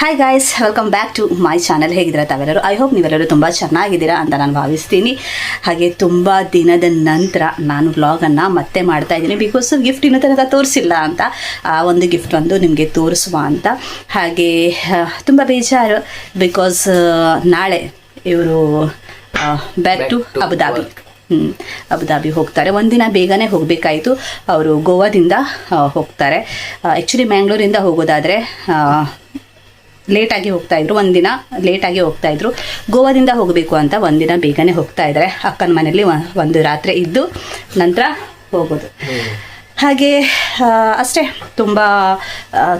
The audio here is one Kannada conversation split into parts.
Hi guys welcome back to my channel ಹೇಗಿದ್ದೀರಾ ತಾವೆಲ್ಲರೂ? ಐ ಹೋಪ್ ನೀವೆಲ್ಲರೂ ತುಂಬ ಚೆನ್ನಾಗಿದ್ದೀರಾ ಅಂತ ನಾನು ಭಾವಿಸ್ತೀನಿ. ಹಾಗೆ ತುಂಬ ದಿನದ ನಂತರ ನಾನು ವ್ಲಾಗನ್ನು ಮತ್ತೆ ಮಾಡ್ತಾ ಇದ್ದೀನಿ. ಬಿಕಾಸ್ ಗಿಫ್ಟ್ ಇನ್ನೂ ತನಕ ತೋರಿಸಿಲ್ಲ ಅಂತ ಆ ಒಂದು ಗಿಫ್ಟ್ ಒಂದು ನಿಮಗೆ ತೋರಿಸುವ ಅಂತ. ಹಾಗೆ ತುಂಬ ಬೇಜಾರು. ಬಿಕಾಸ್ ನಾಳೆ ಇವರು ಬ್ಯಾಕ್ ಟು ಅಬುದಾಬಿ ಹ್ಞೂ. ಅಬುದಾಬಿ ಹೋಗ್ತಾರೆ. ಒಂದಿನ ಬೇಗನೆ ಹೋಗಬೇಕಾಯಿತು. ಅವರು ಗೋವಾದಿಂದ ಹೋಗ್ತಾರೆ. ಆ್ಯಕ್ಚುಲಿ ಮ್ಯಾಂಗ್ಳೂರಿಂದ ಹೋಗೋದಾದರೆ ಲೇಟಾಗಿ ಹೋಗ್ತಾ ಇದ್ರು ಒಂದಿನ ಲೇಟಾಗಿ ಹೋಗ್ತಾ ಇದ್ರು. ಗೋವಾದಿಂದ ಹೋಗಬೇಕು ಅಂತ ಒಂದಿನ ಬೇಗನೆ ಹೋಗ್ತಾ ಇದ್ದಾರೆ ಅಕ್ಕನ ಮನೆಯಲ್ಲಿ ಒಂದು ರಾತ್ರಿ ಇದ್ದು ನಂತರ ಹೋಗೋದು. ಹಾಗೆ ಅಷ್ಟೇ. ತುಂಬ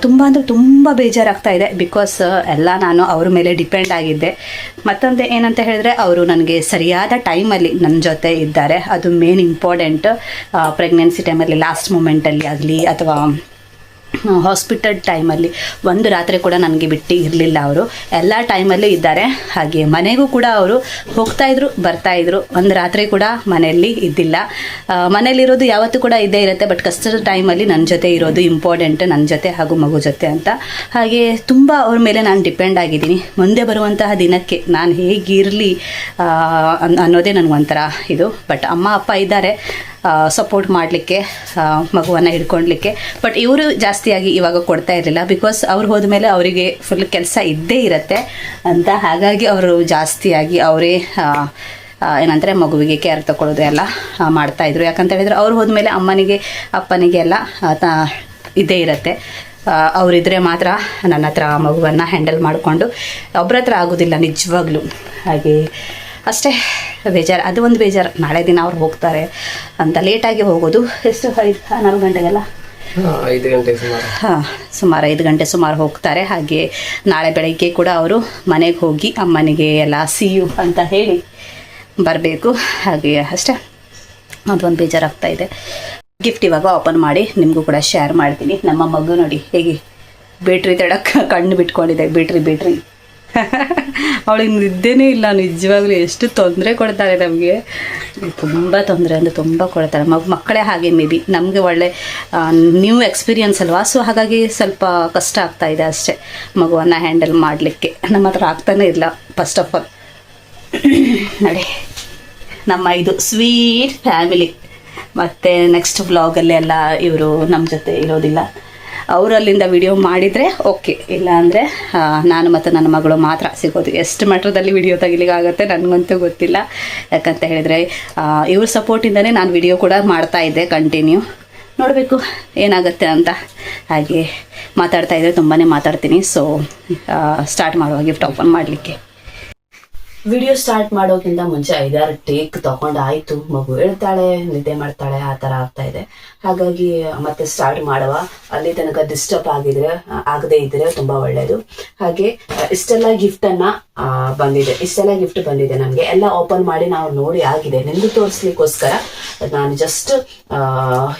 ತುಂಬ ಅಂದರೆ ತುಂಬ ಬೇಜಾರಾಗ್ತಾ ಇದೆ. ಬಿಕಾಸ್ ಎಲ್ಲ ನಾನು ಅವ್ರ ಮೇಲೆ ಡಿಪೆಂಡ್ ಆಗಿದ್ದೆ. ಮತ್ತೊಂದು ಏನಂತ ಹೇಳಿದ್ರೆ, ಅವರು ನನಗೆ ಸರಿಯಾದ ಟೈಮಲ್ಲಿ ನನ್ನ ಜೊತೆ ಇದ್ದಾರೆ. ಅದು ಮೇನ್ ಇಂಪಾರ್ಟೆಂಟ್ ಪ್ರೆಗ್ನೆನ್ಸಿ ಟೈಮಲ್ಲಿ ಲಾಸ್ಟ್ ಮೂಮೆಂಟಲ್ಲಿ ಆಗಲಿ, ಅಥವಾ ಹಾಸ್ಪಿಟಲ್ ಟೈಮಲ್ಲಿ ಒಂದು ರಾತ್ರಿ ಕೂಡ ನನಗೆ ಬಿಟ್ಟು ಇರಲಿಲ್ಲ ಅವರು. ಎಲ್ಲ ಟೈಮಲ್ಲೂ ಇದ್ದಾರೆ. ಹಾಗೆ ಮನೆಗೂ ಕೂಡ ಅವರು ಹೋಗ್ತಾಯಿದ್ರು ಬರ್ತಾಯಿದ್ರು ಒಂದು ರಾತ್ರಿ ಕೂಡ ಮನೆಯಲ್ಲಿ ಇದ್ದಿಲ್ಲ. ಮನೇಲಿರೋದು ಯಾವತ್ತೂ ಕೂಡ ಇದ್ದೇ ಇರುತ್ತೆ ಬಟ್ ಕಷ್ಟದ ಟೈಮಲ್ಲಿ ನನ್ನ ಜೊತೆ ಇರೋದು ಇಂಪಾರ್ಟೆಂಟ್ ನನ್ನ ಜೊತೆ ಹಾಗೂ ಮಗು ಜೊತೆ ಅಂತ. ಹಾಗೆ ತುಂಬ ಅವ್ರ ಮೇಲೆ ನಾನು ಡಿಪೆಂಡ್ ಆಗಿದ್ದೀನಿ. ಮುಂದೆ ಬರುವಂತಹ ದಿನಕ್ಕೆ ನಾನು ಹೇಗಿರಲಿ ಅನ್ನೋದೇ ನನಗೊಂಥರ ಇದು. ಬಟ್ ಅಮ್ಮ, ಅಪ್ಪ ಇದ್ದಾರೆ. ಸಪೋರ್ಟ್ ಮಾಡಲಿಕ್ಕೆ ಮಗುವನ್ನು ಹಿಡ್ಕೊಳ್ಲಿಕ್ಕೆ. ಬಟ್ ಇವರು ಜಾಸ್ತಿಯಾಗಿ ಇವಾಗ ಕೊಡ್ತಾ ಇರಲಿಲ್ಲ ಬಿಕಾಸ್ ಅವ್ರು ಹೋದ ಮೇಲೆ ಅವರಿಗೆ ಫುಲ್ ಕೆಲಸ ಇದ್ದೇ ಇರುತ್ತೆ. ಅಂತ ಹಾಗಾಗಿ ಅವರು ಜಾಸ್ತಿಯಾಗಿ ಅವರೇ ಏನಂದರೆ ಮಗುವಿಗೆ ಕೇರ್ ತಗೊಳ್ಳೋದು ಎಲ್ಲ ಮಾಡ್ತಾಯಿದ್ರು ಯಾಕಂತ ಹೇಳಿದ್ರೆ ಅವ್ರು ಹೋದ್ಮೇಲೆ ಅಮ್ಮನಿಗೆ, ಅಪ್ಪನಿಗೆ ತ- ಇದ್ದೇ ಇರುತ್ತೆ. ಅವರಿದ್ದರೆ ಮಾತ್ರ ನನ್ನ ಹತ್ರ ಮಗುವನ್ನು ಹ್ಯಾಂಡಲ್ ಮಾಡಿಕೊಂಡು. ಒಬ್ಬರ ಹತ್ರ ಆಗೋದಿಲ್ಲ ನಿಜವಾಗ್ಲೂ. ಹಾಗೆ ಅಷ್ಟೇ ಬೇಜಾರು ಅದು ಒಂದು ಬೇಜಾರು. ನಾಳೆ ದಿನ ಅವ್ರು ಹೋಗ್ತಾರೆ ಅಂತ ಲೇಟಾಗಿ ಹೋಗೋದು. ಎಷ್ಟು? ಐದು ನಾಲ್ಕು ಗಂಟೆಗೆಲ್ಲ? ಐದು ಗಂಟೆ ಸುಮಾರು. ಹಾಂ ಸುಮಾರು ಐದು ಗಂಟೆ ಸುಮಾರು ಹೋಗ್ತಾರೆ. ಹಾಗೆ ನಾಳೆ ಬೆಳಗ್ಗೆ ಕೂಡ ಅವರು ಮನೆಗೆ ಹೋಗಿ ಅಮ್ಮನಿಗೆ ಎಲ್ಲ ಸಿಯು ಅಂತ ಹೇಳಿ ಬರಬೇಕು. ಹಾಗೆ ಅಷ್ಟೇ. ಅದೊಂದು ಬೇಜಾರಾಗ್ತಾ ಇದೆ. ಗಿಫ್ಟ್ ಇವಾಗ ಓಪನ್ ಮಾಡಿ ನಿಮಗೂ ಕೂಡ ಶೇರ್ ಮಾಡ್ತೀನಿ. ನಮ್ಮ ಮಗು ನೋಡಿ ಹೇಗೆ ಬೇಟ್ರಿ ತಡಕ್ಕೆ ಕಣ್ಣು ಬಿಟ್ಕೊಂಡಿದೆ. ಬೇಟ್ರಿ ಬೇಟ್ರಿ. ಅವಳಿಗೆ ನಿದ್ದೆನೇ ಇಲ್ಲ, ನಿಜವಾಗ್ಲೂ ಎಷ್ಟು ತೊಂದರೆ ಕೊಡ್ತಾರೆ ನಮಗೆ. ತುಂಬ ತೊಂದರೆ, ಅಂದರೆ ತುಂಬ ಕೊಡ್ತಾರೆ. ಮಗ, ಮಕ್ಕಳೇ ಹಾಗೆ ಮೇ ಬಿ. ನಮಗೆ ಒಳ್ಳೆ ನ್ಯೂ ಎಕ್ಸ್ಪೀರಿಯನ್ಸ್ ಅಲ್ವಾ? ಸೊ ಹಾಗಾಗಿ ಸ್ವಲ್ಪ ಕಷ್ಟ ಆಗ್ತಾ ಇದೆ ಅಷ್ಟೇ ಮಗುವನ್ನು ಹ್ಯಾಂಡಲ್ ಮಾಡಲಿಕ್ಕೆ. ನಮ್ಮ ಹತ್ರ ಆಗ್ತಾನೇ ಇಲ್ಲ ಫಸ್ಟ್ ಆಫ್ ಆಲ್ ನೋಡಿ, ನಮ್ಮ ಇದು ಸ್ವೀಟ್ ಫ್ಯಾಮಿಲಿ ಮತ್ತು ನೆಕ್ಸ್ಟ್ ವ್ಲಾಗಲ್ಲಿ ಎಲ್ಲ ಇವರು ನಮ್ಮ ಜೊತೆ ಇರೋದಿಲ್ಲ. ಅವರು ಅಲ್ಲಿಂದ ವಿಡಿಯೋ ಮಾಡಿದರೆ ಓಕೆ ಇಲ್ಲ ಅಂದರೆ ನಾನು ಮತ್ತು ನನ್ನ ಮಗಳು ಮಾತ್ರ ಸಿಗೋದು. ಎಷ್ಟು ಮಟ್ಟದಲ್ಲಿ ವಿಡಿಯೋ ತೆಗಿಲಿಕ್ಕಾಗತ್ತೆ ನನಗಂತೂ ಗೊತ್ತಿಲ್ಲ. ಯಾಕಂತ ಹೇಳಿದರೆ ಇವ್ರ ಸಪೋರ್ಟಿಂದನೇ ನಾನು ವಿಡಿಯೋ ಕೂಡ ಮಾಡ್ತಾ ಇದ್ದೆ ಕಂಟಿನ್ಯೂ ನೋಡಬೇಕು ಏನಾಗುತ್ತೆ ಅಂತ. ಹಾಗೆ ಮಾತಾಡ್ತಾ ಇದ್ದರೆ ತುಂಬಾ ಮಾತಾಡ್ತೀನಿ. ಸೊ ಸ್ಟಾರ್ಟ್ ಮಾಡುವ ಗಿಫ್ಟ್ ಓಪನ್ ಮಾಡಲಿಕ್ಕೆ. ವಿಡಿಯೋ ಸ್ಟಾರ್ಟ್ ಮಾಡೋಕ್ಕಿಂತ ಮುಂಚೆ ಐದಾರು ಟೇಕ್ ತಗೊಂಡಾಯ್ತು. ಮಗು ಹೇಳ್ತಾಳೆ, ನಿದ್ದೆ ಮಾಡ್ತಾಳೆ, ಆ ಥರ ಆಗ್ತಾ ಇದೆ. ಹಾಗಾಗಿ ಮತ್ತೆ ಸ್ಟಾರ್ಟ್ ಮಾಡುವ. ಅಲ್ಲಿ ತನಕ ಡಿಸ್ಟರ್ಬ್ ಆಗಿದ್ರೆ ಆಗದೆ ಇದ್ರೆ ತುಂಬಾ ಒಳ್ಳೆಯದು ಹಾಗೆ ಇಷ್ಟೆಲ್ಲ ಗಿಫ್ಟ್ ಅನ್ನ ಬಂದಿದೆ. ಇಷ್ಟೆಲ್ಲ ಗಿಫ್ಟ್ ಬಂದಿದೆ ನಮಗೆ. ಎಲ್ಲ ಓಪನ್ ಮಾಡಿ ನಾವು ನೋಡಿ ಆಗಿದೆ. ನಿಮ್ದು ತೋರಿಸ್ಲಿಕ್ಕೋಸ್ಕರ ನಾನು ಜಸ್ಟ್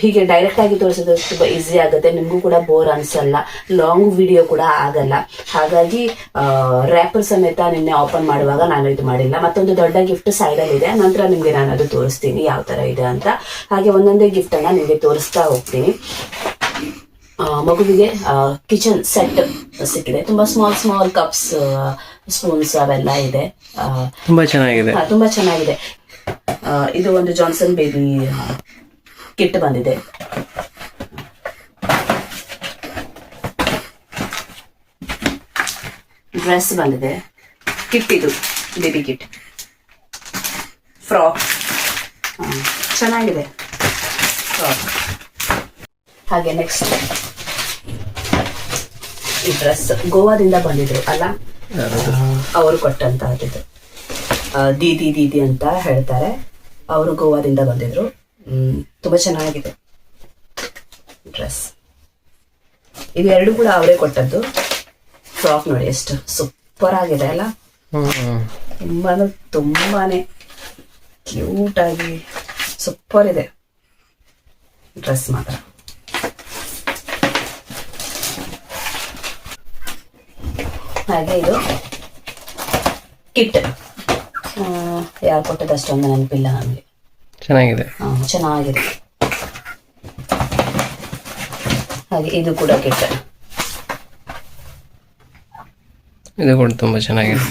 ಹೀಗೆ ಡೈರೆಕ್ಟ್ ಆಗಿ ತೋರಿಸೋದು ತುಂಬಾ ಈಸಿ ಆಗುತ್ತೆ. ನಿಮ್ಗೂ ಕೂಡ ಬೋರ್ ಅನ್ಸಲ್ಲ. ಲಾಂಗ್ ವಿಡಿಯೋ ಕೂಡ ಆಗಲ್ಲ. ಹಾಗಾಗಿ ರ್ಯಾಪರ್ ಸಮೇತ ನಿನ್ನೆ ಓಪನ್ ಮಾಡುವಾಗ ನಾನು ಇದು ಮಾಡಿಲ್ಲ. ಮತ್ತೊಂದು ದೊಡ್ಡ ಗಿಫ್ಟ್ ಸೈಡಲ್ಲಿ ಇದೆ. ನಂತರ ನಿಮಗೆ ನಾನು ಅದು ತೋರಿಸ್ತೀನಿ ಯಾವ ತರ ಇದೆ ಅಂತ. ಹಾಗೆ ಒಂದೊಂದೇ ಗಿಫ್ಟ್ ಅನ್ನ ನಿಮಗೆ ತೋರಿಸ್ತಾ ಹೋಗ್ತೀನಿ. ಮಗುವಿಗೆ ಕಿಚನ್ ಸೆಟ್ ಸಿಕ್ಕಿದೆ. ತುಂಬಾ ಸ್ಮಾಲ್ ಸ್ಮಾಲ್ ಕಪ್ಸ್ ಸ್ಪೂನ್ಸ್ ಅವೆಲ್ಲ ಇದೆ. ತುಂಬಾ ಚೆನ್ನಾಗಿದೆ. ತುಂಬಾ ಚೆನ್ನಾಗಿದೆ. ಇದು ಒಂದು ಜಾನ್ಸನ್ ಬೇಬಿ ಕಿಟ್ ಬಂದಿದೆ. ಡ್ರೆಸ್ ಬಂದಿದೆ. ಕಿಟ್ ಇದು ಬೇಬಿ ಕಿಟ್ ಫ್ರಾಕ್ ಚೆನ್ನಾಗಿದೆ. ಹಾಗೆ ನೆಕ್ಸ್ಟ್ ಈ ಡ್ರೆಸ್ ಗೋವಾದಿಂದ ಬಂದಿದ್ರು, ಅಲ್ಲ? ಅವರು ಕೊಟ್ಟಂತ ಅದಿದ್ರು ದೀದಿ ದೀದಿ ಅಂತ ಹೇಳ್ತಾರೆ. ಅವರು ಗೋವಾದಿಂದ ಬಂದಿದ್ರು. ತುಂಬಾ ಚೆನ್ನಾಗಿದೆ ಡ್ರೆಸ್ ಇದು ಎರಡು ಕೂಡ ಅವರೇ ಕೊಟ್ಟದ್ದು. ಫ್ರಾಕ್ ನೋಡಿ, ಎಷ್ಟು ಸೂಪರ್ ಆಗಿದೆ, ಅಲ್ಲ? ತುಂಬಾ ತುಂಬಾನೇ ಕ್ಯೂಟ್ ಆಗಿ ಸೂಪರ್ ಇದೆ. ಡ್ರೆಸ್ ಮಾತ್ರ. ಹಾಗೆ ಇದು ಕಿಟ್. ಯಾರು ಕೊಟ್ಟದ್ದು ಅಷ್ಟೊಂದು ನೆನಪಿಲ್ಲ ನಮಗೆ. ಚೆನ್ನಾಗಿದೆ. ಚೆನ್ನಾಗಿದೆ. ಹಾಗೆ ಇದು ಕೂಡ ಕಿಟ್. ಇದು ಕೂಡ ತುಂಬಾ ಚೆನ್ನಾಗಿದೆ.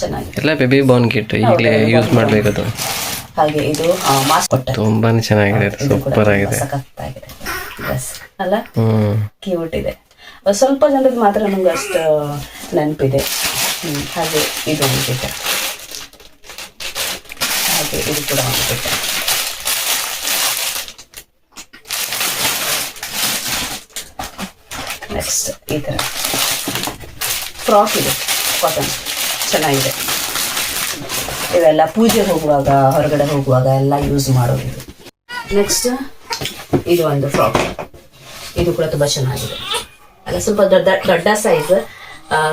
ಚೆನ್ನಾಗಿದೆ. ಎಲ್ಲ ಬೇಬಿ ಬಾರ್ನ್ ಕಿಟ್ ಈಗಲೇ ಯೂಸ್ ಮಾಡಬೇಕದು ಹಾಗೆ ಇದು ಮಾಸ್ಕ್ ತುಂಬಾನೇ ಚೆನ್ನಾಗಿದೆ ಸೂಪರ್ ಆಗಿದೆ. ಸಖತ್ತಾಗಿದೆ. ಅಲ್ಲ? ಕ್ಯೂಟ್ ಇದೆ. ಸ್ವಲ್ಪ ಜನರಿಗೆ ಮಾತ್ರ ನಮ್ಗೆ ಅಷ್ಟು ನೆನಪಿದೆ. ಹಾಗೆ ಇದು ಒಂದು ಹಾಗೆ ಇದು ಕೂಡ ಒಂದು ನೆಕ್ಸ್ಟ್ ಈ ಥರ ಫ್ರಾಕ್ ಇದೆ. ಕಾಟನ್ ಚೆನ್ನಾಗಿದೆ. ಇವೆಲ್ಲ ಪೂಜೆ ಹೋಗುವಾಗ ಹೊರಗಡೆ ಹೋಗುವಾಗ ಎಲ್ಲ ಯೂಸ್ ಮಾಡೋದು. ನೆಕ್ಸ್ಟ್ ಇದು ಒಂದು ಫ್ರಾಕ್ ಇದು ಕೂಡ ತುಂಬಾ ಚೆನ್ನಾಗಿದೆ. ಅಲ್ಲ ಸ್ವಲ್ಪ ದೊಡ್ಡ ದೊಡ್ಡ ಸೈಜ್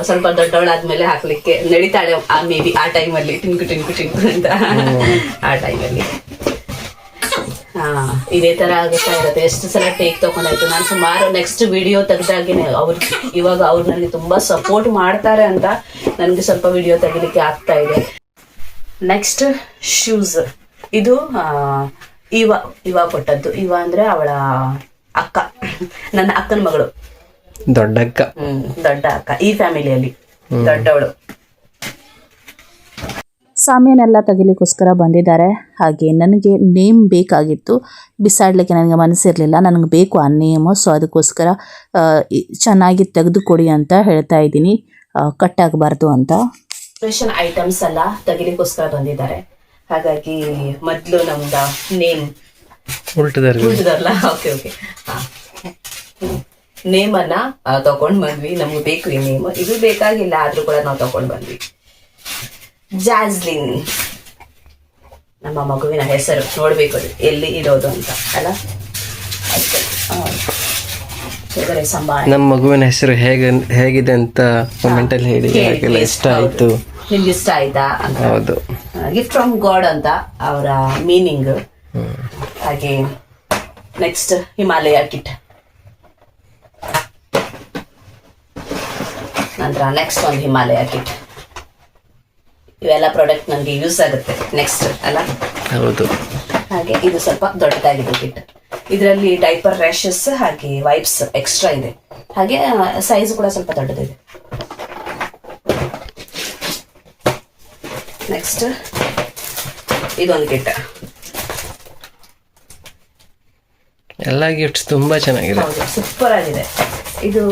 ಸ್ವಲ್ಪ ದೊಡ್ಡವಳಾದ್ಮೇಲೆ ಹಾಕ್ಲಿಕ್ಕೆ ನಡೀತಾಳೆ. ಮೇ ಬಿ ಆ ಟೈಮಲ್ಲಿ ಟಿಂಕು ಟಿಂಕು ಟಿಂಕು ಅಂತ. ಆ ಟೈಮಲ್ಲಿ ಹಾ ಇದೇ ತರ ಆಗುತ್ತಾ ಇರುತ್ತೆ. ಎಷ್ಟು ಸಲ ಟೇಕ್ ತಗೊಂಡಾಯ್ತು ನಾನು ಸುಮಾರು ನೆಕ್ಸ್ಟ್ ವಿಡಿಯೋ ತೆಗ್ದಾಗಿನೇ ಅವ್ರು ಇವಾಗ ಅವ್ರು ನನಗೆ ತುಂಬಾ ಸಪೋರ್ಟ್ ಮಾಡ್ತಾರೆ ಅಂತ ನನಗೆ ಸ್ವಲ್ಪ ವಿಡಿಯೋ ತೆಗಿಲಿಕ್ಕೆ ಆಗ್ತಾ ಇದೆ. ನೆಕ್ಸ್ಟ್ ಶೂಸ್ ಇದು ಆ, ಇವ ಇವ ಕೊಟ್ಟದ್ದು. ಇವ ಅಂದ್ರೆ ಅವಳ ಅಕ್ಕ. ನನ್ನ ಅಕ್ಕನ ಮಗಳು. ದೊಡ್ಡ ಅಕ್ಕ. ದೊಡ್ಡ ಅಕ್ಕ. ಈ ಫ್ಯಾಮಿಲಿಯಲ್ಲಿ ದೊಡ್ಡವಳು. ಸಾಮ್ಯನೆಲ್ಲ ತೆಗಿಲಿಕ್ಕೋಸ್ಕರ ಬಂದಿದ್ದಾರೆ. ಹಾಗೆ ನನಗೆ ನೇಮ್ ಬೇಕಾಗಿತ್ತು. ಬಿಸಾಡಲಿಕ್ಕೆ ನನಗೆ ಮನಸ್ಸಿರಲಿಲ್ಲ. ನನಗೆ ಬೇಕು ಆ ನೇಮು. ಸೊ ಅದಕ್ಕೋಸ್ಕರ ಚೆನ್ನಾಗಿ ತೆಗೆದುಕೊಡಿ ಅಂತ ಹೇಳ್ತಾ ಇದ್ದೀನಿ. ಕಟ್ ಆಗಬಾರ್ದು ಅಂತ. ರೇಷನ್ ಐಟಮ್ಸ್ ಎಲ್ಲ ತೆಗಿಲಿಕ್ಕೋಸ್ಕರ ಬಂದಿದ್ದಾರೆ. ಹಾಗಾಗಿ ಮೊದ್ಲು ನಮ್ದ ನೇಮ್. ಉಲ್ಟದಾರಲ್ಲ ಓಕೆ ಓಕೆ ನೇಮ್ ಅನ್ನ ತಗೊಂಡ್ ಬಂದ್ವಿ. ನಮ್ಗೆ ಬೇಕು ಈ ನೇಮ್. ಇದು ಬೇಕಾಗಿಲ್ಲ ಆದ್ರೂ ಕೂಡ ನಾವು ತಗೊಂಡ್ ಬಂದ್ವಿ. ಜಾಸ್ಲಿನ್. ನಮ್ಮ ಮಗುವಿನ ಹೆಸರು ನೋಡ್ಬೇಕು ಎಲ್ಲಿ ಇರೋದು ಅಂತ ಅಲ್ಲ? ನಮ್ಮ ಮಗುವಿನ ಹೆಸರು ಹೇಗೆ ಹೇಗಿದೆ ಅಂತ ಕಮೆಂಟ್ ಅಲ್ಲಿ ಹೇಳಿ. ಇಷ್ಟ ಆಯ್ತು? ನಿಮ್ಗೆ ಇಷ್ಟ ಆಯ್ತಾ? ಅಂತ ಹೌದು ಗಿಫ್ಟ್ ಫ್ರಮ್ ಗಾಡ್ ಅಂತ ಅವರ ಮೀನಿಂಗ್ ಹಾಗೆ ನೆಕ್ಸ್ಟ್ ಹಿಮಾಲಯ ಕಿಟ್ ನಂತರ ನೆಕ್ಸ್ಟ್ ಒಂದು ಹಿಮಾಲಯ ಕಿಟ್ ಇವೆಲ್ಲ ಪ್ರಾಡಕ್ಟ್ ನನಗೆ ಯೂಸ್ ಆಗುತ್ತೆ ನೆಕ್ಸ್ಟ್ ಅಲ್ಲ? ಹೌದು. ಹಾಗೆ ಇದು ಸ್ವಲ್ಪ ದೊಡ್ಡದಾಗಿದೆ ಕಿಟ್ ಇದರಲ್ಲಿ ಡೈಪರ್ ರ್ಯಾಶಸ್ ಹಾಗೆ ವೈಪ್ಸ್ ಎಕ್ಸ್ಟ್ರಾ ಇದೆ. ಹಾಗೆ ಸೈಜ್ ಕೂಡ ಸ್ವಲ್ಪ ದೊಡ್ಡದಿದೆ. ನೆಕ್ಸ್ಟ್ ಇದೊಂದು ಗಿಟ್ಟ ಎಲ್ಲ ಗಿಫ್ಟ್ಸ್ ತುಂಬಾ ಚೆನ್ನಾಗಿದೆ. ಸೂಪರ್ ಆಗಿದೆ. ಇದು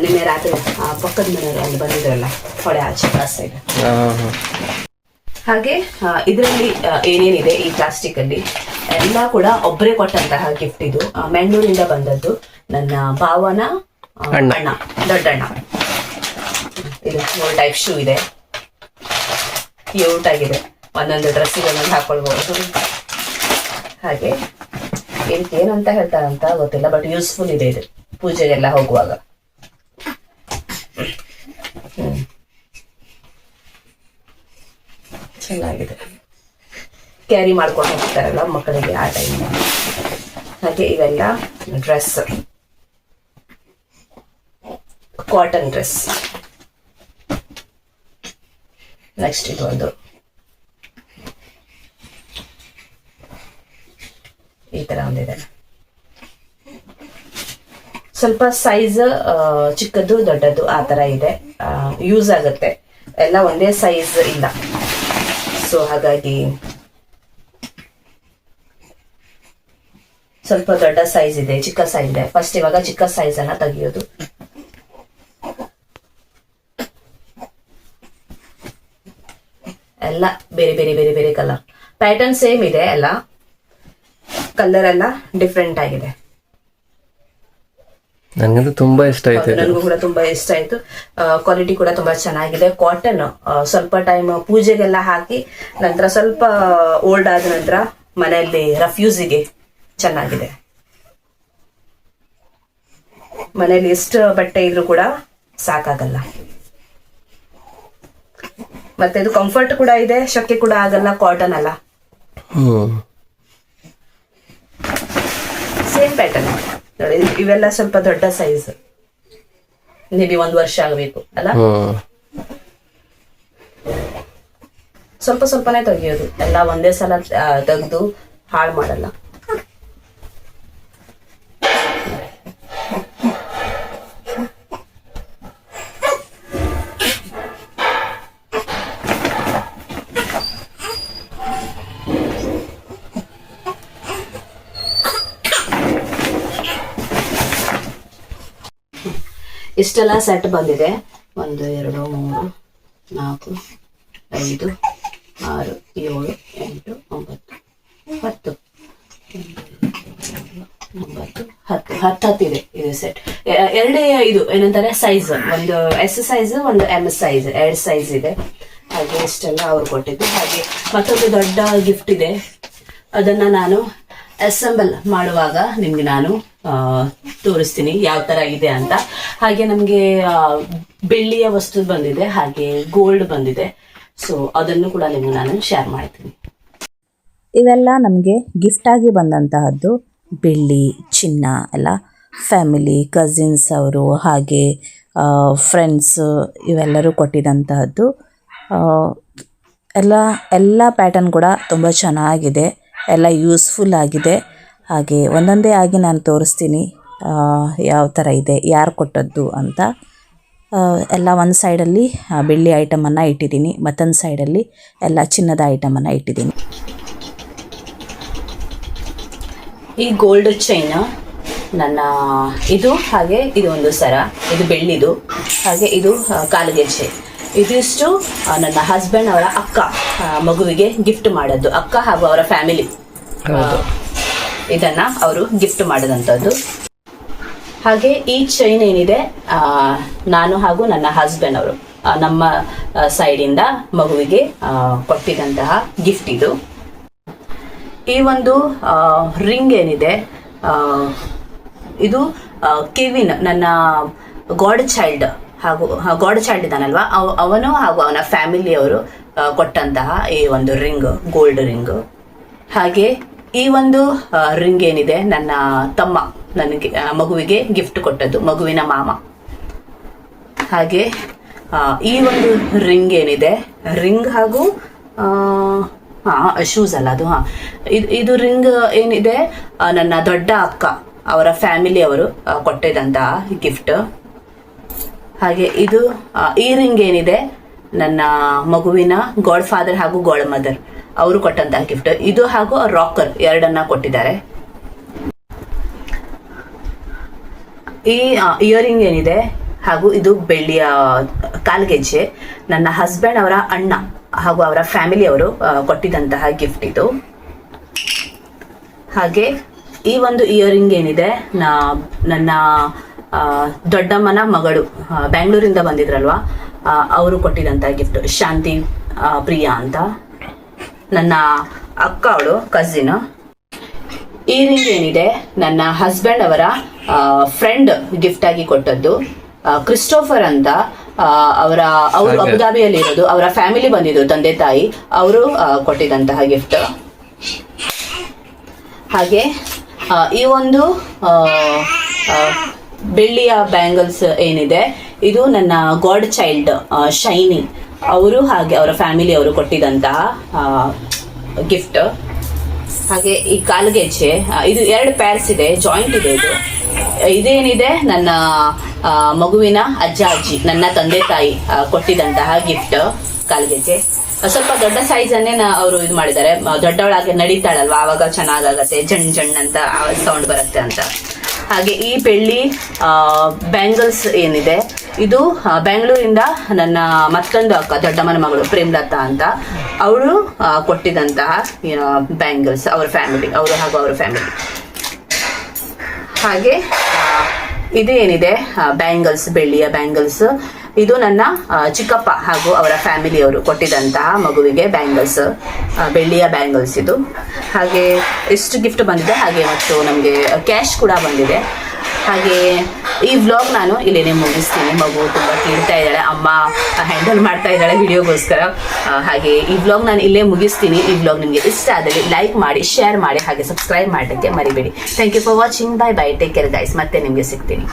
ನಿನ್ನೆ ರಾತ್ರಿ ಪಕ್ಕದ ಮನೆಯವರು ಅಲ್ಲಿ ಬಂದಿದ್ರಲ್ಲ ಹೊಳೆ ಆಚೆ ಕಾಸ ಹಾ. ಹಾಗೆ ಇದರಲ್ಲಿ ಏನೇನಿದೆ ಈ ಪ್ಲಾಸ್ಟಿಕ್ ಅಲ್ಲಿ? ಎಲ್ಲ ಕೂಡ ಒಬ್ಬರೇ ಕೊಟ್ಟಂತಹ ಗಿಫ್ಟ್ ಇದು. ಮಂಗಳೂರಿಂದ ಮ್ಯಾಂಗ್ಳೂರಿಂದ ಬಂದದ್ದು ನನ್ನ ಭಾವನ ಅಣ್ಣ. ದೊಡ್ಡಣ್ಣ. ಇದು ಟೈಪ್ ಶೂ ಇದೆ. ಕ್ಯೂಟ್ ಆಗಿದೆ ಒಂದೊಂದು ಡ್ರೆಸ್ಸಿಗೆ ಒಂದೊಂದು ಹಾಕೊಳ್ಬಹುದು. ಹಾಗೆ ಏನಂತ ಹೇಳ್ತಾರಂತ ಗೊತ್ತಿಲ್ಲ ಬಟ್ ಯೂಸ್ಫುಲ್ ಇದೆ ಇದು. ಪೂಜೆಗೆಲ್ಲ ಹೋಗುವಾಗ. ಚೆನ್ನಾಗಿದೆ. ಕ್ಯಾರಿ ಮಾಡ್ಕೊಂಡು ಹೋಗ್ತಾರಲ್ಲ ಮಕ್ಕಳಿಗೆ ಆ ಟೈಮ್ ಹಾಗೆ ಇವೆಲ್ಲ ಡ್ರೆಸ್ ಕಾಟನ್ ಡ್ರೆಸ್ ನೆಕ್ಸ್ಟ್ ಇದೊಂದು ಈ ತರ ಒಂದಿದೆ ಸ್ವಲ್ಪ ಸೈಜ್ ಚಿಕ್ಕದು ದೊಡ್ಡದು ಆ ತರ ಇದೆ. ಯೂಸ್ ಆಗುತ್ತೆ. ಎಲ್ಲ ಒಂದೇ ಸೈಜ್ ಇಲ್ಲ ಸೊ ಹಾಗಾಗಿ ಸ್ವಲ್ಪ ದೊಡ್ಡ ಸೈಜ್ ಇದೆ, ಚಿಕ್ಕ ಸೈಜ್ ಇದೆ. ಫಸ್ಟ್ ಇವಾಗ ಚಿಕ್ಕ ಸೈಜ್ ಅನ್ನ ತೆಗಿಯೋದು. ಎಲ್ಲ ಬೇರೆ ಬೇರೆ ಬೇರೆ ಬೇರೆ ಕಲರ್ ಪ್ಯಾಟರ್ನ್ ಸೇಮ್ ಇದೆ ಎಲ್ಲ. ಕಲರ್ ಎಲ್ಲ ಡಿಫ್ರೆಂಟ್ ಆಗಿದೆ. ನನಗಂತೂ ತುಂಬಾ ಇಷ್ಟ ಆಯ್ತು ನನಗೂ ಕೂಡ ತುಂಬಾ ಇಷ್ಟ ಆಯ್ತು. ಕ್ವಾಲಿಟಿ ಕೂಡ ತುಂಬಾ ಚೆನ್ನಾಗಿದೆ. ಕಾಟನ್ ಸ್ವಲ್ಪ ಟೈಮ್ ಪೂಜೆಗೆಲ್ಲ ಹಾಕಿ ನಂತರ ಸ್ವಲ್ಪ ಓಲ್ಡ್ ಆದ ನಂತರ ಮನೆಯಲ್ಲಿ ರಫ್ಯೂಸಿಗೆ ಚೆನ್ನಾಗಿದೆ. ಮನೆಯಲ್ಲಿ ಎಷ್ಟು ಬಟ್ಟೆ ಇದ್ರೂ ಕೂಡ ಸಾಕಾಗಲ್ಲ. ಮತ್ತೆ ಇದು ಕಂಫರ್ಟ್ ಕೂಡ ಇದೆ ಶಕ್ಕೆ ಕೂಡ ಆಗಲ್ಲ ಕಾಟನ್ ಅಲ್ಲ. ಸೇಮ್ ಪ್ಯಾಟರ್ನ್ ನೋಡಿ ಇವೆಲ್ಲ ಸ್ವಲ್ಪ ದೊಡ್ಡ ಸೈಜ್ ಮೇ ಬಿ ಒಂದು ವರ್ಷ ಆಗಬೇಕು ಅಲ್ಲ? ಸ್ವಲ್ಪ ಸ್ವಲ್ಪನೇ ತೆಗಿಯೋದು. ಎಲ್ಲ ಒಂದೇ ಸಲ ತೆಗೆದು ಹಾಳು ಮಾಡಲ್ಲ. ಇಷ್ಟೆಲ್ಲ ಸೆಟ್ ಬಂದಿದೆ. ಒಂದು, ಎರಡು, ಮೂರು, ನಾಲ್ಕು, ಐದು, ಆರು, ಏಳು, ಎಂಟು, ಒಂಬತ್ತು, ಹತ್ತು. ಒಂಬತ್ತು, ಹತ್ತು. ಹತ್ತು ಹತ್ತಿದೆ ಇದು ಸೆಟ್ ಎರಡೇ ಇದು, ಏನಂತಾರೆ? ಸೈಜ್ ಒಂದು ಎಸ್ ಸೈಜ್ ಒಂದು ಎಂ ಸೈಜ್ ಎರಡು ಸೈಜ್ ಇದೆ. ಹಾಗೆ ಇಷ್ಟೆಲ್ಲ ಅವ್ರು ಕೊಟ್ಟಿದ್ದು. ಹಾಗೆ ಮತ್ತೊಂದು ದೊಡ್ಡ ಗಿಫ್ಟ್ ಇದೆ. ಅದನ್ನ ನಾನು ಅಸೆಂಬಲ್ ಮಾಡುವಾಗ ನಿಮ್ಗೆ ನಾನು ತೋರಿಸ್ತೀನಿ ಯಾವ ತರ ಇದೆ ಅಂತ. ಹಾಗೆ ನಮ್ಗೆ ಬೆಳ್ಳಿಯ ವಸ್ತು ಬಂದಿದೆ, ಹಾಗೆ ಗೋಲ್ಡ್ ಬಂದಿದೆ. ಸೊ ಅದನ್ನು ಕೂಡ ನಿಮ್ಗೆ ನಾನು ಶೇರ್ ಮಾಡ್ತೀನಿ. ಇವೆಲ್ಲ ನಮಗೆ ಗಿಫ್ಟಾಗಿ ಬಂದಂತಹದ್ದು ಬೆಳ್ಳಿ, ಚಿನ್ನ, ಎಲ್ಲ ಫ್ಯಾಮಿಲಿ ಕಸಿನ್ಸ್ ಅವರು, ಹಾಗೆ ಫ್ರೆಂಡ್ಸ್ ಇವೆಲ್ಲರೂ ಕೊಟ್ಟಿದ್ದಂತಹದ್ದು ಎಲ್ಲ ಎಲ್ಲ ಪ್ಯಾಟರ್ನ್ ಕೂಡ ತುಂಬ ಚೆನ್ನಾಗಿದೆ. ಎಲ್ಲ ಯೂಸ್ಫುಲ್ ಆಗಿದೆ. ಹಾಗೆ ಒಂದೊಂದೇ ಆಗಿ ನಾನು ತೋರಿಸ್ತೀನಿ ಯಾವ ಥರ ಇದೆ, ಯಾರು ಕೊಟ್ಟದ್ದು ಅಂತ. ಎಲ್ಲ ಒಂದು ಸೈಡಲ್ಲಿ ಬೆಳ್ಳಿ ಐಟಮನ್ನು ಇಟ್ಟಿದ್ದೀನಿ, ಮತ್ತೊಂದು ಸೈಡಲ್ಲಿ ಎಲ್ಲ ಚಿನ್ನದ ಐಟಮನ್ನು ಇಟ್ಟಿದ್ದೀನಿ. ಈ ಗೋಲ್ಡ್ ಚೈನ್ ನನ್ನ, ಇದು ಹಾಗೆ ಇದು ಒಂದು ಸರ, ಇದು ಬೆಳ್ಳಿದು, ಹಾಗೆ ಇದು ಕಾಲಿಗೆ ಕಾಲುಗೆಜ್ಜೆ. ಇದಿಷ್ಟು ನನ್ನ ಹಸ್ಬೆಂಡ್ ಅವರ ಅಕ್ಕ ಮಗುವಿಗೆ ಗಿಫ್ಟ್ ಮಾಡದ್ದು. ಅಕ್ಕ ಹಾಗೂ ಅವರ ಫ್ಯಾಮಿಲಿ ಇದನ್ನ ಅವರು ಗಿಫ್ಟ್ ಮಾಡಿದಂಥದ್ದು. ಹಾಗೆ ಈ ಚೈನ್ ಏನಿದೆ ನಾನು ಹಾಗೂ ನನ್ನ ಹಸ್ಬೆಂಡ್ ಅವರು ನಮ್ಮ ಸೈಡಿಂದ ಮಗುವಿಗೆ ಕೊಟ್ಟಿದಂತಹ ಗಿಫ್ಟ್ ಇದು. ಈ ಒಂದು ರಿಂಗ್ ಏನಿದೆ ಇದು ಕೆವಿನ್ ನನ್ನ ಗಾಡ್ ಚೈಲ್ಡ್ ಹಾಗೂ ಗಾಡ್ ಚೈಲ್ಡ್ ಇದ್ದಾನಲ್ವಾ ಅವ- ಅವನು ಹಾಗೂ ಅವನ ಫ್ಯಾಮಿಲಿಯವರು ಆ, ಕೊಟ್ಟಂತಹ ಈ ಒಂದು ರಿಂಗ್ ಗೋಲ್ಡ್ ರಿಂಗ್ ಹಾಗೆ ಈ ಒಂದು ರಿಂಗ್ ಏನಿದೆ ನನ್ನ ತಮ್ಮ ನನಗೆ ಮಗುವಿಗೆ ಗಿಫ್ಟ್ ಕೊಟ್ಟದ್ದು ಮಗುವಿನ ಮಾಮ. ಹಾಗೆ ಈ ಒಂದು ರಿಂಗ್ ಏನಿದೆ ರಿಂಗ್ ಹಾಗೂ ಶೂಸ್ ಅಲ್ಲ ಅದು ಹಾ. ಇದು ರಿಂಗ್ ಏನಿದೆ ನನ್ನ ದೊಡ್ಡ ಅಕ್ಕ ಅವರ ಫ್ಯಾಮಿಲಿ ಅವರು ಕೊಟ್ಟಿದ್ದಂತಹ ಗಿಫ್ಟ್ ಹಾಗೆ ಇದು ಈ ರಿಂಗ್ ಏನಿದೆ, ನನ್ನ ಮಗುವಿನ ಗಾಡ್ ಫಾದರ್ ಹಾಗೂ ಗಾಡ್ ಮದರ್ ಅವರು ಕೊಟ್ಟಂತಹ ಗಿಫ್ಟ್ ಇದು ಹಾಗೂ ರಾಕರ್ ಎರಡನ್ನ ಕೊಟ್ಟಿದ್ದಾರೆ. ಈ ಇಯರಿಂಗ್ ಏನಿದೆ ಹಾಗೂ ಇದು ಬೆಳ್ಳಿಯ ಕಾಲ್ಗೆಜ್ಜೆ ನನ್ನ ಹಸ್ಬೆಂಡ್ ಅವರ ಅಣ್ಣ ಹಾಗೂ ಅವರ ಫ್ಯಾಮಿಲಿ ಅವರು ಕೊಟ್ಟಿದ್ದಂತಹ ಗಿಫ್ಟ್ ಇದು. ಹಾಗೆ ಈ ಒಂದು ಇಯರಿಂಗ್ ಏನಿದೆ ನನ್ನ ದೊಡ್ಡಮ್ಮನ ಮಗಳು ಬ್ಯಾಂಗ್ಳೂರಿಂದ ಬಂದಿದ್ರಲ್ವಾ? ಅವರು ಕೊಟ್ಟಿದಂತ ಗಿಫ್ಟ್ ಶಾಂತಿ ಪ್ರಿಯಾ ಅಂತ. ನನ್ನ ಅಕ್ಕ ಅವಳು ಕಸಿನ್ ಈ ರಿಂಗ್ ಏನಿದೆ? ನನ್ನ ಹಸ್ಬೆಂಡ್ ಅವರ ಫ್ರೆಂಡ್ ಗಿಫ್ಟ್ ಆಗಿ ಕೊಟ್ಟದ್ದು. ಕ್ರಿಸ್ಟೋಫರ್ ಅಂತ ಅವರ ಅವರು. ಅಬುದಾಬಿಯಲ್ಲಿ ಇರೋದು ಅವರ ಫ್ಯಾಮಿಲಿ ಬಂದಿದ್ದು ತಂದೆ ತಾಯಿ. ಅವರು ಕೊಟ್ಟಿದಂತಹ ಗಿಫ್ಟ್ ಹಾಗೆ ಈ ಒಂದು ಬೆಳ್ಳಿಯ ಬ್ಯಾಂಗಲ್ಸ್ ಏನಿದೆ, ಇದು ನನ್ನ ಗಾಡ್ ಚೈಲ್ಡ್ ಶೈನಿ. ಅವರು ಹಾಗೆ ಅವರ ಫ್ಯಾಮಿಲಿ ಅವರು ಕೊಟ್ಟಿದಂತಹ ಗಿಫ್ಟ್. ಹಾಗೆ ಈ ಕಾಲ್ಗೆಜ್ಜೆ ಇದು ಎರಡು ಪ್ಯಾರ್ಸ್ ಇದೆ, ಜಾಯಿಂಟ್ ಇದೆ ಇದು. ಇದೇನಿದೆ, ನನ್ನ ಮಗುವಿನ ಅಜ್ಜ ಅಜ್ಜಿ, ನನ್ನ ತಂದೆ ತಾಯಿ ಕೊಟ್ಟಿದಂತಹ ಗಿಫ್ಟ್ ಕಾಲ್ಗೆಜ್ಜೆ. ಸ್ವಲ್ಪ ದೊಡ್ಡ ಸೈಜ್ ಅನ್ನೇ ಅವರು ಇದು ಮಾಡಿದ್ದಾರೆ. ದೊಡ್ಡವಳಾಗಿ ನಡೀತಾಳಲ್ವಾ, ಆವಾಗ ಚೆನ್ನಾಗಾಗತ್ತೆ, ಜಣ್ ಜಣ್ ಅಂತ ಸೌಂಡ್ ಬರುತ್ತೆ ಅಂತ. ಹಾಗೆ ಈ ಬೆಳ್ಳಿ ಬ್ಯಾಂಗಲ್ಸ್ ಏನಿದೆ, ಇದು ಬೆಂಗಳೂರಿಂದ ನನ್ನ ಮತ್ತೊಂದು ಅಕ್ಕ, ದೊಡ್ಡಮ್ಮನ ಮಗಳು, ಪ್ರೇಮ್ಲತಾ ಅಂತ. ಅವಳು ಕೊಟ್ಟಿದಂತಹ ಬ್ಯಾಂಗಲ್ಸ್ ಅವರ ಫ್ಯಾಮಿಲಿ ಅವರು ಹಾಗೂ ಅವರ ಫ್ಯಾಮಿಲಿ ಹಾಗೆ ಇದು ಏನಿದೆ ಬ್ಯಾಂಗಲ್ಸ್ ಬೆಳ್ಳಿಯ ಬ್ಯಾಂಗಲ್ಸ್ ಇದು ನನ್ನ ಚಿಕ್ಕಪ್ಪ ಹಾಗೂ ಅವರ ಫ್ಯಾಮಿಲಿಯವರು ಕೊಟ್ಟಿದಂತಹ ಮಗುವಿಗೆ ಬ್ಯಾಂಗಲ್ಸ್ ಬೆಳ್ಳಿಯ ಬ್ಯಾಂಗಲ್ಸ್ ಇದು. ಹಾಗೆ ಎಷ್ಟು ಗಿಫ್ಟ್ ಬಂದಿದೆ, ಹಾಗೆ ಮತ್ತು ನಮಗೆ ಕ್ಯಾಶ್ ಕೂಡ ಬಂದಿದೆ. ಹಾಗೆ ಈ ವ್ಲಾಗ್ ನಾನು ಇಲ್ಲಿನೇ ಮುಗಿಸ್ತೀನಿ. ಮಗು ತುಂಬ ಕೇಳ್ತಾ ಇದ್ದಾಳೆ, ಅಮ್ಮ ಹ್ಯಾಂಡಲ್ ಮಾಡ್ತಾ ಇದ್ದಾಳೆ ವಿಡಿಯೋಗೋಸ್ಕರ ಹಾಗೆ ಈ ವ್ಲಾಗ್ ನಾನು ಇಲ್ಲೇ ಮುಗಿಸ್ತೀನಿ. ಈ ವ್ಲಾಗ್ ನಿಮಗೆ ಇಷ್ಟ ಆದರೆ ಲೈಕ್ ಮಾಡಿ ಶೇರ್ ಮಾಡಿ, ಹಾಗೆ ಸಬ್ಸ್ಕ್ರೈಬ್ ಮಾಡೋಕ್ಕೆ ಮರಿಬೇಡಿ. Thank you for watching bye bye take care guys ಮತ್ತೆ ನಿಮಗೆ ಸಿಗ್ತೀನಿ.